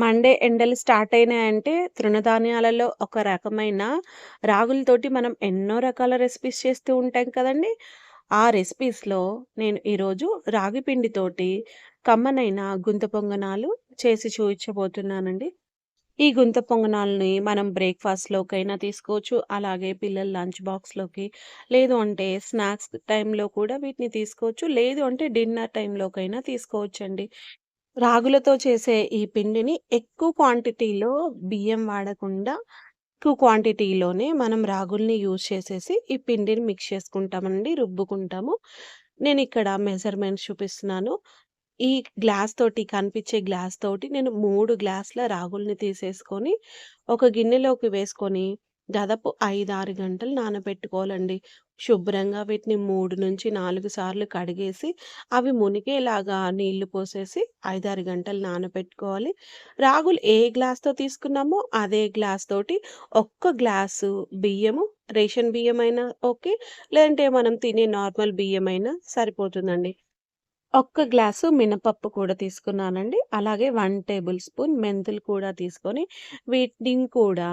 Monday ఎండలు start అయినాయంటే తృణధాన్యాలలో ఒక రకమైన రాగులతోటి మనం ఎన్నో రకాల రెసిపీస్ చేస్తూ ఉంటాం కదండీ! ఆ రెసిపీస్‌లో నేను ఈరోజు రాగి పిండితోటి కమ్మనైన గుంత పొంగనాలు చేసి చూపించబోతున్నానండి ఈ గుంత పొంగనాలని మనం బ్రేక్‌ఫాస్ట్‌లోకైనా తీసుకోవచ్చు. అలాగే పిల్లల లంచ్ బాక్స్‌లోకి లేదు అంటే స్నాక్స్ టైంలో కూడా వీటిని తీసుకోవచ్చు. లేదు అంటే డిన్నర్ టైంలోకైనా తీసుకోవచ్చండి. రాగులతో చేసే ఈ పిండిని ఎక్కువ క్వాంటిటీలో బియ్యం వాడకుండా, ఎక్కువ క్వాంటిటీలోనే మనం రాగుల్ని యూజ్ చేసేసి ఈ పిండిని మిక్స్ చేసుకుంటామండి. రుబ్బుకుంటాము. నేను ఇక్కడ మెజర్‌మెంట్స్ చూపిస్తున్నాను. ఈ గ్లాస్ తోటి కనిపించే గ్లాస్ తోటి నేను మూడు గ్లాసుల రాగుల్ని తీసేసుకొని, ఒక గిన్నెలోకి వేసుకొని దాదాపు 5, 6 గంటలు నానబెట్టుకోవాలండి. శుభ్రంగా వీటిని 3-4 సార్లు కడిగేసి, అవి మునిగేలాగా నీళ్ళు పోసేసి 5, 6 గంటలు నానబెట్టుకోవాలి. రాగులు ఏ గ్లాస్‌తో తీసుకున్నామో అదే గ్లాస్ తోటి ఒక్క గ్లాసు బియ్యము, రేషన్ బియ్యమైనా ఓకే. లేదంటే మనం తినే నార్మల్ బియ్యం అయినా సరిపోతుందండి. ఒక్క గ్లాసు మినపప్పు కూడా తీసుకున్నానండి. అలాగే వన్ టేబుల్ స్పూన్ మెంతులు కూడా తీసుకొని, వీటిని కూడా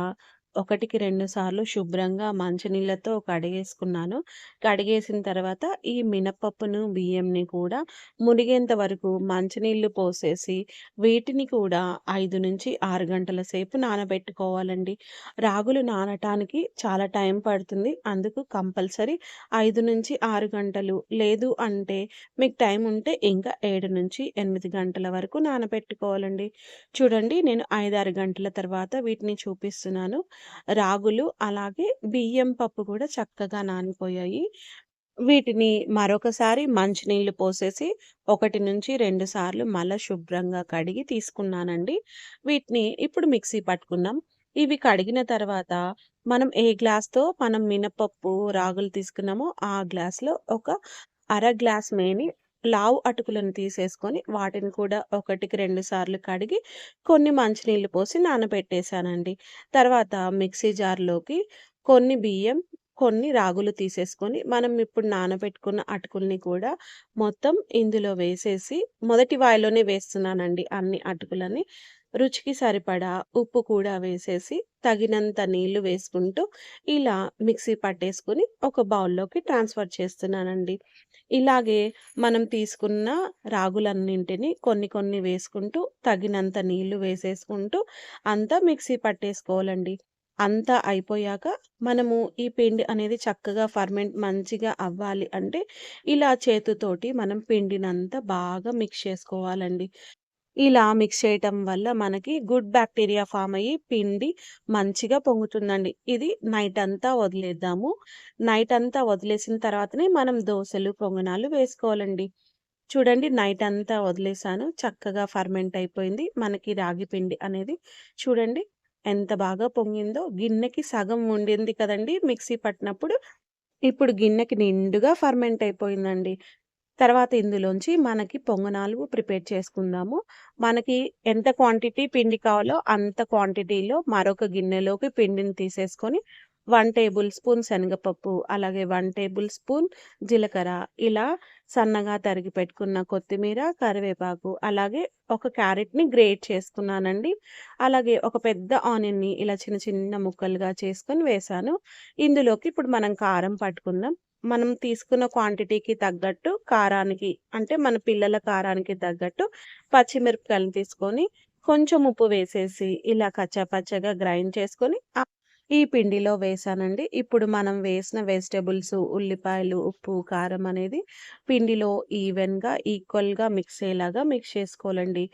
ఒకటికి రెండు సార్లు శుభ్రంగా మంచినీళ్ళతో కడిగేసుకున్నాను. కడిగేసిన తర్వాత ఈ మినపప్పును, బియ్యంని కూడా మునిగేంత వరకు మంచినీళ్ళు పోసేసి, వీటిని కూడా 5-6 గంటల సేపు నానబెట్టుకోవాలండి. రాగులు నానటానికి చాలా టైం పడుతుంది. అందుకు కంపల్సరీ 5-6 గంటలు లేదు అంటే మీకు టైం ఉంటే ఇంకా 7-8 గంటల వరకు నానబెట్టుకోవాలండి. చూడండి నేను 5, 6 గంటల తర్వాత వీటిని చూపిస్తున్నాను. రాగులు అలాగే బియ్యం పప్పు కూడా చక్కగా నానిపోయాయి. వీటిని మరొకసారి మంచినీళ్ళు పోసేసి 1-2 సార్లు మళ్ళీ శుభ్రంగా కడిగి తీసుకున్నానండి. వీటిని ఇప్పుడు మిక్సీ పట్టుకున్నాం ఇవి కడిగిన తర్వాత మనం ఏ గ్లాస్‌తో మనం మినపప్పు, రాగులు తీసుకున్నామో ఆ గ్లాస్‌లో ఒక అర గ్లాస్ మేని లావు అటుకులను తీసేసుకొని, వాటిని కూడా 1-2 సార్లు కడిగి, కొన్ని మంచినీళ్ళు పోసి నానబెట్టేసానండి. తర్వాత మిక్సీ జార్‌లోకి కొన్ని బియ్యం, కొన్ని రాగులు తీసేసుకొని, మనం ఇప్పుడు నానబెట్టుకున్న అటుకుల్ని కూడా మొత్తం ఇందులో వేసేసి, మొదటి వాయిలోనే వేస్తున్నానండి అన్ని అటుకులని. రుచికి సరిపడా ఉప్పు కూడా వేసేసి, తగినంత నీళ్ళు వేసుకుంటూ, ఇలా మిక్సీ పట్టేసుకొని ఒక బౌల్‌లోకి ట్రాన్స్‌ఫర్ చేస్తున్నానండి. ఇలాగే మనం తీసుకున్న రాగులన్నింటిని కొన్ని కొన్ని వేసుకుంటూ, తగినంత నీళ్ళు వేసేసుకుంటూ, అంతా మిక్సీ పట్టేసుకోవాలండి. అంతా అయిపోయాక మనము ఈ పిండి అనేది చక్కగా ఫర్మెంట్ మంచిగా అవ్వాలి అంటే, ఇలా చేతితోటి మనం పిండినంతా బాగా మిక్స్ చేసుకోవాలండి. ఇలా మిక్స్ చేయటం వల్ల మనకి గుడ్ బ్యాక్టీరియా ఫామ్ అయ్యి పిండి మంచిగా పొంగుతుందండి. ఇది నైట్ అంతా వదిలేద్దాము. నైట్ అంతా వదిలేసిన తర్వాతనే మనం దోశలు పొంగనాలు వేసుకోవాలండి. చూడండి నైట్ అంతా వదిలేసాను. చక్కగా ఫర్మెంట్ అయిపోయింది. మనకి రాగి పిండి అనేది చూడండి ఎంత బాగా పొంగిందో. గిన్నెకి సగం ఉండింది కదండి మిక్సీ పట్టినప్పుడు. ఇప్పుడు గిన్నెకి నిండుగా ఫర్మెంట్ అయిపోయిందండి. తర్వాత ఇందులోంచి మనకి పొంగనాలు ప్రిపేర్ చేసుకుందాము. మనకి ఎంత క్వాంటిటీ పిండి కావాలో అంత క్వాంటిటీలో మరొక గిన్నెలోకి పిండిని తీసేసుకొని వన్ టేబుల్ స్పూన్ శనగపప్పు, అలాగే వన్ టేబుల్ స్పూన్ జీలకర్ర, ఇలా సన్నగా తరిగి పెట్టుకున్న కొత్తిమీర, కరివేపాకు, అలాగే ఒక క్యారెట్‌ని గ్రేట్ చేసుకున్నానండి. అలాగే ఒక పెద్ద ఆనియన్‌ని ఇలా చిన్న చిన్న ముక్కలుగా చేసుకొని వేశాను. ఇందులోకి ఇప్పుడు మనం కారం పట్టుకుందాం. మనం తీసుకున్న క్వాంటిటీకి తగ్గట్టు కారానికి అంటే మన పిల్లల కారానికి తగ్గట్టు పచ్చిమిరపకాయలు తీసుకొని, కొంచెం ఉప్పు వేసేసి, ఇలా కచ్చాపచ్చగా గ్రైండ్ చేసుకొని ఈ పిండిలో వేసానండి ఇప్పుడు మనం వేసిన వెజిటేబుల్స్ ఉల్లిపాయలు, ఉప్పు, కారం అనేది పిండిలో ఈవెన్‌గా, ఈక్వల్‌గా మిక్స్ అయ్యేలాగా మిక్స్ చేసుకోవాలండి.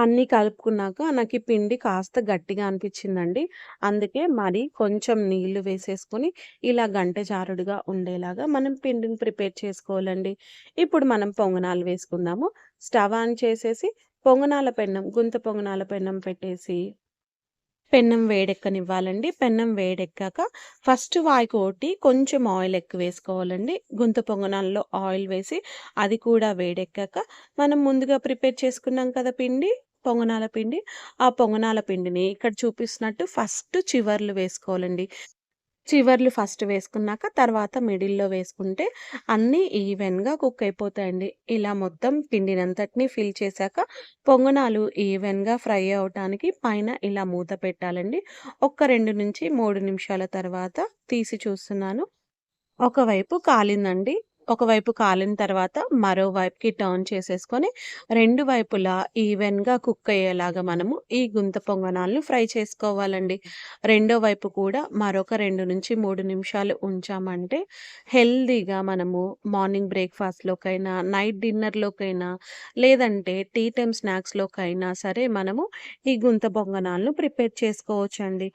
అన్నీ కలుపుకున్నాక నాకీ పిండి కాస్త గట్టిగా అనిపించిందండి. అందుకే మరి కొంచెం నీళ్ళు వేసేసుకొని, ఇలా గంటె జారుడుగా ఉండేలాగా మనం పిండిని ప్రిపేర్ చేసుకోవాలండి. ఇప్పుడు మనం పొంగనాలు వేసుకుందాము. స్టవ్ ఆన్ చేసేసి పొంగనాల పెన్నం, గుంత పొంగనాల పెన్నం పెట్టేసి పెన్నం వేడెక్కనివ్వాలండి. పెన్నం వేడెక్కాక ఫస్ట్ వాయికోటి కొంచెం ఆయిల్ ఎక్కువ వేసుకోవాలండి. గుంత పొంగనాల్లో ఆయిల్ వేసి, అది కూడా వేడెక్కాక మనం ముందుగా ప్రిపేర్ చేసుకున్నాం కదా పిండి, పొంగనాల పిండి. ఆ పొంగనాల పిండిని ఇక్కడ చూపిస్తున్నట్టు ఫస్ట్ చివర్లు వేసుకోవాలండి. చివర్లు ఫస్ట్ వేసుకున్నాక తర్వాత మిడిల్‌లో వేసుకుంటే అన్నీ ఈవెన్‌గా కుక్ అయిపోతాయండి. ఇలా మొత్తం పిండినంతటిని ఫిల్ చేశాక పొంగనాలు ఈవెన్‌గా ఫ్రై అవ్వటానికి పైన ఇలా మూత పెట్టాలండి. ఒక్క 2-3 నిమిషాల తర్వాత తీసి చూస్తున్నాను. ఒకవైపు కాలిందండి. ఒకవైపు కాలిన తర్వాత మరోవైపుకి టర్న్ చేసేసుకొని, రెండు వైపులా ఈవెన్‌గా కుక్ అయ్యేలాగా మనము ఈ గుంత పొంగనాలను ఫ్రై చేసుకోవాలండి. రెండో వైపు కూడా మరొక 2-3 నిమిషాలు ఉంచామంటే హెల్తీగా మనము మార్నింగ్ బ్రేక్‌ఫాస్ట్‌లోకైనా, నైట్ డిన్నర్‌లోకైనా, లేదంటే టీ టైమ్ స్నాక్స్‌లోకైనా సరే మనము ఈ గుంత పొంగనాలను ప్రిపేర్ చేసుకోవచ్చండి.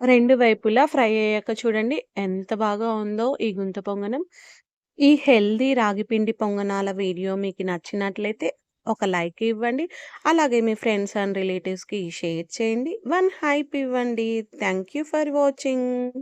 రెండు వైపులా ఫ్రై అయ్యాక చూడండి ఎంత బాగా ఉందో ఈ గుంత పొంగనం. ఈ హెల్దీ రాగిపిండి పొంగనాల వీడియో మీకు నచ్చినట్లయితే ఒక లైక్ ఇవ్వండి. అలాగే మీ ఫ్రెండ్స్ అండ్ రిలేటివ్స్‌కి షేర్ చేయండి. వన్ హైప్ ఇవ్వండి. Thank you for watching.